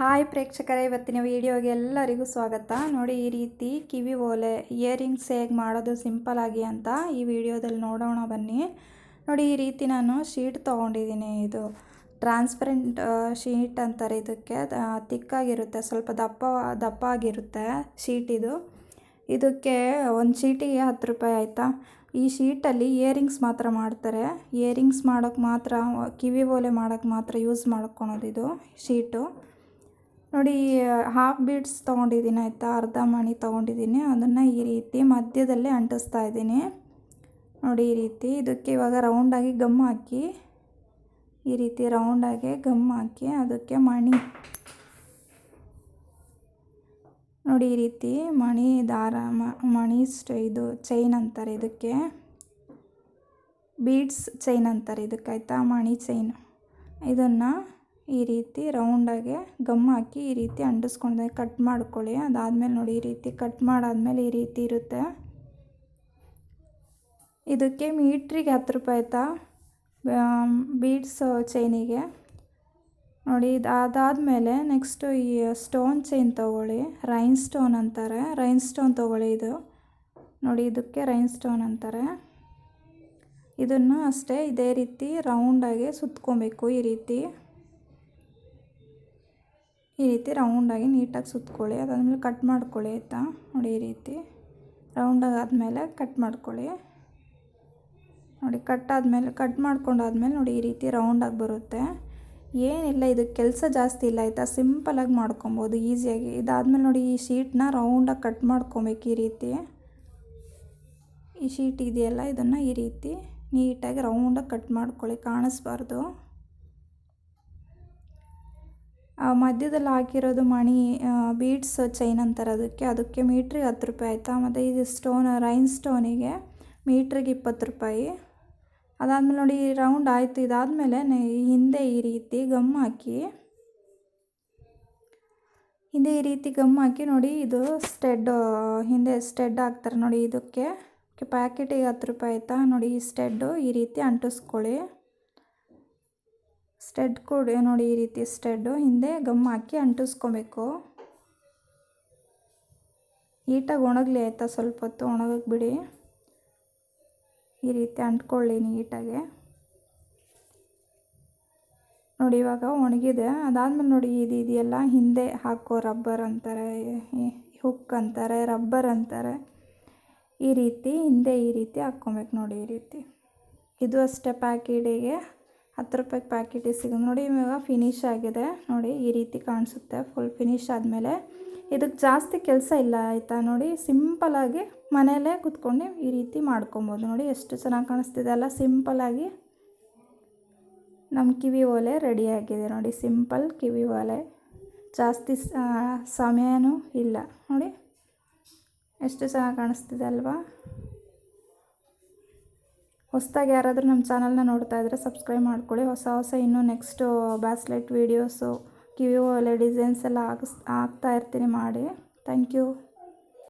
Hi ಪ್ರೇಕ್ಷಕರೇ, ಇವತ್ತಿನ ವಿಡಿಯೋಗೆ ಎಲ್ಲರಿಗೂ ಸ್ವಾಗತ. ನೋಡಿ, ಈ ರೀತಿ ಕಿವಿ ಓಲೆ, ಇಯರಿಂಗ್ಸ್ ಹೇಗೆ ಮಾಡೋದು ಸಿಂಪಲ್ ಆಗಿ ಅಂತ ಈ ವಿಡಿಯೋದಲ್ಲಿ ನೋಡೋಣ ಬನ್ನಿ. ನೋಡಿ, ಈ ರೀತಿ ನಾನು ಶೀಟ್ ತೊಗೊಂಡಿದ್ದೀನಿ ಇದು. ಟ್ರಾನ್ಸ್ಪರೆಂಟ್ ಶೀಟ್ ಅಂತಾರೆ ಇದಕ್ಕೆ. ತಿಕ್ಕಾಗಿರುತ್ತೆ, ಸ್ವಲ್ಪ ದಪ್ಪ ದಪ್ಪ ಆಗಿರುತ್ತೆ ಶೀಟ್ ಇದು. ಇದಕ್ಕೆ ಒಂದು ಶೀಟಿಗೆ ಹತ್ತು ರೂಪಾಯಿ ಆಯಿತಾ? ಈ ಶೀಟಲ್ಲಿ ಇಯರಿಂಗ್ಸ್ ಮಾತ್ರ ಮಾಡ್ತಾರೆ. ಇಯರಿಂಗ್ಸ್ ಮಾಡೋಕ್ಕೆ ಮಾತ್ರ, ಕಿವಿ ಓಲೆ ಮಾಡೋಕ್ಕೆ ಮಾತ್ರ ಯೂಸ್ ಮಾಡ್ಕೊಳೋದು ಇದು ಶೀಟು. ನೋಡಿ ಹಾಫ್ ಬೀಡ್ಸ್ ತೊಗೊಂಡಿದ್ದೀನಿ ಆಯಿತಾ? ಅರ್ಧ ಮಣಿ ತೊಗೊಂಡಿದ್ದೀನಿ. ಅದನ್ನು ಈ ರೀತಿ ಮಧ್ಯದಲ್ಲೇ ಅಂಟಿಸ್ತಾ ಇದ್ದೀನಿ. ನೋಡಿ, ಈ ರೀತಿ ಇದಕ್ಕೆ ಇವಾಗ ರೌಂಡಾಗಿ ಗಮ್ ಹಾಕಿ, ಈ ರೀತಿ ರೌಂಡಾಗಿ ಗಮ್ ಹಾಕಿ ಅದಕ್ಕೆ ಮಣಿ. ನೋಡಿ, ಈ ರೀತಿ ಮಣಿ ದಾರ ಮಣಿ ಇದು ಚೈನ್ ಅಂತಾರೆ ಇದಕ್ಕೆ. ಬೀಡ್ಸ್ ಚೈನ್ ಅಂತಾರೆ ಇದಕ್ಕೆ, ಆಯಿತಾ? ಮಣಿ ಚೈನ್ ಇದನ್ನು ಈ ರೀತಿ ರೌಂಡಾಗೆ ಗಮ್ ಹಾಕಿ ಈ ರೀತಿ ಅಂಟಿಸ್ಕೊಂಡೆ ಕಟ್ ಮಾಡ್ಕೊಳ್ಳಿ. ಅದಾದಮೇಲೆ ನೋಡಿ, ಈ ರೀತಿ ಕಟ್ ಮಾಡಾದ್ಮೇಲೆ ಈ ರೀತಿ ಇರುತ್ತೆ. ಇದಕ್ಕೆ ಮೀಟ್ರಿಗೆ ಹತ್ತು ರೂಪಾಯಿ ಆಯಿತಾ? ಬೀಡ್ಸ್ ಚೈನಿಗೆ ನೋಡಿ ಅದಾದಮೇಲೆ ನೆಕ್ಸ್ಟು ಈ ಸ್ಟೋನ್ ಚೈನ್ ತೊಗೊಳ್ಳಿ. ರೈನ್ ಸ್ಟೋನ್ ಅಂತಾರೆ. ರೈನ್ ಸ್ಟೋನ್ ತೊಗೊಳ್ಳಿ ಇದು. ನೋಡಿ, ಇದಕ್ಕೆ ರೈನ್ ಸ್ಟೋನ್ ಅಂತಾರೆ. ಇದನ್ನು ಅಷ್ಟೇ, ಇದೇ ರೀತಿ ರೌಂಡಾಗಿ ಸುತ್ಕೊಬೇಕು ಈ ರೀತಿ. ಈ ರೀತಿ ರೌಂಡಾಗಿ ನೀಟಾಗಿ ಸುತ್ಕೊಳ್ಳಿ. ಅದಾದಮೇಲೆ ಕಟ್ ಮಾಡ್ಕೊಳ್ಳಿ ಆಯಿತಾ? ನೋಡಿ ಈ ರೀತಿ. ರೌಂಡಾಗಿ ಆದಮೇಲೆ ಕಟ್ ಮಾಡ್ಕೊಳ್ಳಿ. ನೋಡಿ, ಕಟ್ ಆದಮೇಲೆ, ಕಟ್ ಮಾಡ್ಕೊಂಡಾದ್ಮೇಲೆ ನೋಡಿ ಈ ರೀತಿ ರೌಂಡಾಗಿ ಬರುತ್ತೆ. ಏನಿಲ್ಲ ಇದು ಕೆಲಸ ಜಾಸ್ತಿ ಇಲ್ಲ ಆಯಿತಾ? ಸಿಂಪಲಾಗಿ ಮಾಡ್ಕೊಬೋದು, ಈಸಿಯಾಗಿ. ಇದಾದಮೇಲೆ ನೋಡಿ ಈ ಶೀಟ್ನ ರೌಂಡಾಗಿ ಕಟ್ ಮಾಡ್ಕೊಬೇಕು ಈ ರೀತಿ. ಈ ಶೀಟ್ ಇದೆಯಲ್ಲ, ಇದನ್ನು ಈ ರೀತಿ ನೀಟಾಗಿ ರೌಂಡಾಗಿ ಕಟ್ ಮಾಡ್ಕೊಳ್ಳಿ, ಕಾಣಿಸ್ಬಾರ್ದು. ಮಧ್ಯದಲ್ಲಿ ಹಾಕಿರೋದು ಮಣಿ ಬೀಡ್ಸ್ ಚೈನ್ ಅಂತಾರೆ ಅದಕ್ಕೆ. ಅದಕ್ಕೆ ಮೀಟ್ರಿಗೆ ಹತ್ತು ರೂಪಾಯಿ ಆಯಿತಾ? ಮತ್ತು ಇದು ಸ್ಟೋನ್ ರೈನ್ ಸ್ಟೋನಿಗೆ ಮೀಟ್ರಿಗೆ ಇಪ್ಪತ್ತು ರೂಪಾಯಿ. ಅದಾದಮೇಲೆ ನೋಡಿ ರೌಂಡ್ ಆಯಿತು. ಇದಾದಮೇಲೆ ಹಿಂದೆ ಈ ರೀತಿ ಗಮ್ ಹಾಕಿ, ಹಿಂದೆ ಈ ರೀತಿ ಗಮ್ ಹಾಕಿ ನೋಡಿ, ಇದು ಸ್ಟೆಡ್ ಹಿಂದೆ ಸ್ಟೆಡ್ ಹಾಕ್ತಾರೆ ನೋಡಿ ಇದಕ್ಕೆ. ಪ್ಯಾಕೆಟಿಗೆ ಹತ್ತು ರೂಪಾಯಿ ಆಯಿತಾ? ನೋಡಿ, ಈ ಸ್ಟೆಡ್ಡು ಈ ರೀತಿ ಅಂಟಿಸ್ಕೊಳ್ಳಿ. ಸ್ಟೆಡ್ ಕೊಡಿ ನೋಡಿ ಈ ರೀತಿ ಸ್ಟೆಡ್ಡು ಹಿಂದೆ ಗಮ್ ಹಾಕಿ ಅಂಟಿಸ್ಕೊಬೇಕು. ನೀಟಾಗಿ ಒಣಗಲಿ ಆಯಿತಾ ಸ್ವಲ್ಪ ಹೊತ್ತು ಒಣಗಕ್ಕೆ ಬಿಡಿ. ಈ ರೀತಿ ಅಂಟ್ಕೊಳ್ಳಿ ನೀಟಾಗಿ. ನೋಡಿ, ಇವಾಗ ಒಣಗಿದೆ. ಅದಾದಮೇಲೆ ನೋಡಿ, ಇದು ಇದೆಯಲ್ಲ, ಹಿಂದೆ ಹಾಕೋ ರಬ್ಬರ್ ಅಂತಾರೆ ಹುಕ್ ಅಂತಾರೆ, ರಬ್ಬರ್ ಅಂತಾರೆ. ಈ ರೀತಿ, ಹಿಂದೆ ಈ ರೀತಿ ಹಾಕ್ಕೊಬೇಕು ನೋಡಿ ಈ ರೀತಿ. ಇದು ಅಷ್ಟೇ ಪ್ಯಾಕೆಟಿಗೆ ಹತ್ತು ರೂಪಾಯಿ ಪ್ಯಾಕೆಟಿಗೆ ಸಿಗೋದು ನೋಡಿ, ಇವಾಗ ಫಿನಿಶ್ ಆಗಿದೆ. ನೋಡಿ, ಈ ರೀತಿ ಕಾಣಿಸುತ್ತೆ. ಫುಲ್ ಫಿನಿಶ್ ಆದಮೇಲೆ ಇದಕ್ಕೆ ಜಾಸ್ತಿ ಕೆಲಸ ಇಲ್ಲ, ಆಯಿತಾ? ನೋಡಿ ಸಿಂಪಲಾಗಿ ಮನೆಯಲ್ಲೇ ಕುತ್ಕೊಂಡು ಈ ರೀತಿ ಮಾಡ್ಕೊಬೋದು. ನೋಡಿ, ಎಷ್ಟು ಚೆನ್ನಾಗಿ ಕಾಣಿಸ್ತಿದೆ ಅಲ್ಲ? ಸಿಂಪಲಾಗಿ ನಮ್ಮ ಕಿವಿ ಓಲೆ ರೆಡಿಯಾಗಿದೆ ನೋಡಿ ಸಿಂಪಲ್ ಕಿವಿ ಓಲೆ ಜಾಸ್ತಿ ಸಮಯನೂ ಇಲ್ಲ. ನೋಡಿ, ಎಷ್ಟು ಚೆನ್ನಾಗಿ ಕಾಣಿಸ್ತಿದೆ ಅಲ್ವಾ? ಹೊಸದಾಗಿ ಯಾರಾದರೂ ನಮ್ಮ ಚಾನಲ್ನ ನೋಡ್ತಾ ಇದ್ದರೆ ಸಬ್ಸ್ಕ್ರೈಬ್ ಮಾಡ್ಕೊಳ್ಳಿ. ಹೊಸ ಹೊಸ ಇನ್ನೂ ನೆಕ್ಸ್ಟು ಬ್ಯಾಸ್ಲೆಟ್ ವೀಡಿಯೋಸು ಕಿವಿ ಓಲೆ ಡಿಸೈನ್ಸ್ ಎಲ್ಲ ಹಾಕಿಸ್ ಹಾಕ್ತಾ ಇರ್ತೀನಿ ಮಾಡಿ. Thank you